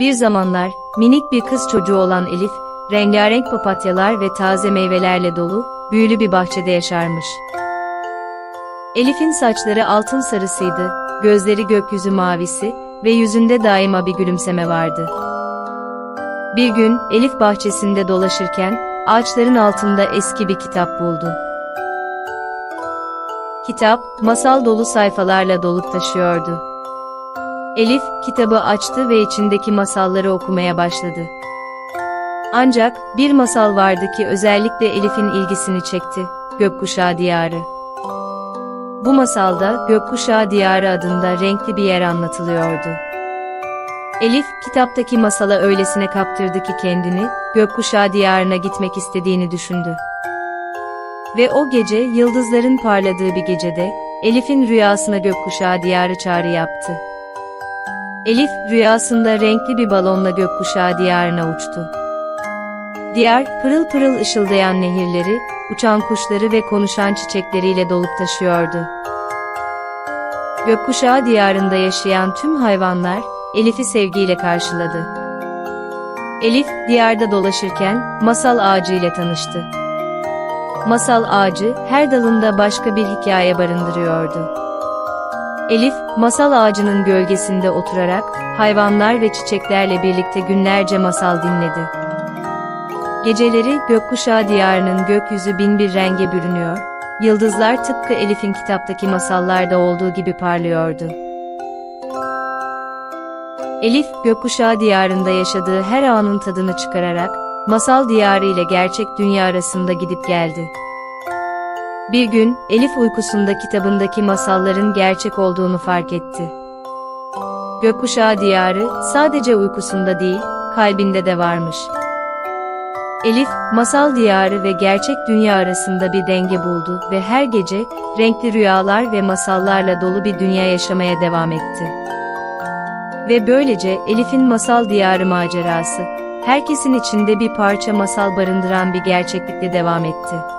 Bir zamanlar, minik bir kız çocuğu olan Elif, rengarenk papatyalar ve taze meyvelerle dolu, büyülü bir bahçede yaşarmış. Elif'in saçları altın sarısıydı, gözleri gökyüzü mavisi ve yüzünde daima bir gülümseme vardı. Bir gün, Elif bahçesinde dolaşırken, ağaçların altında eski bir kitap buldu. Kitap, masal dolu sayfalarla dolup taşıyordu. Elif, kitabı açtı ve içindeki masalları okumaya başladı. Ancak, bir masal vardı ki özellikle Elif'in ilgisini çekti, Gökkuşağı Diyarı. Bu masalda, Gökkuşağı Diyarı adında renkli bir yer anlatılıyordu. Elif, kitaptaki masala öylesine kaptırdı ki kendini, Gökkuşağı Diyarı'na gitmek istediğini düşündü. Ve o gece, yıldızların parladığı bir gecede, Elif'in rüyasına Gökkuşağı Diyarı çağrı yaptı. Elif, rüyasında renkli bir balonla gökkuşağı diyarına uçtu. Diyar, pırıl pırıl ışıldayan nehirleri, uçan kuşları ve konuşan çiçekleriyle dolup taşıyordu. Gökkuşağı diyarında yaşayan tüm hayvanlar, Elif'i sevgiyle karşıladı. Elif, diyarda dolaşırken, masal ağacı ile tanıştı. Masal ağacı, her dalında başka bir hikaye barındırıyordu. Elif, masal ağacının gölgesinde oturarak, hayvanlar ve çiçeklerle birlikte günlerce masal dinledi. Geceleri gökkuşağı diyarının gökyüzü bin bir renge bürünüyor, yıldızlar tıpkı Elif'in kitaptaki masallarda olduğu gibi parlıyordu. Elif, gökkuşağı diyarında yaşadığı her anın tadını çıkararak, masal diyarı ile gerçek dünya arasında gidip geldi. Bir gün, Elif uykusunda kitabındaki masalların gerçek olduğunu fark etti. Gökkuşağı diyarı, sadece uykusunda değil, kalbinde de varmış. Elif, masal diyarı ve gerçek dünya arasında bir denge buldu ve her gece, renkli rüyalar ve masallarla dolu bir dünya yaşamaya devam etti. Ve böylece Elif'in masal diyarı macerası, herkesin içinde bir parça masal barındıran bir gerçeklikle devam etti.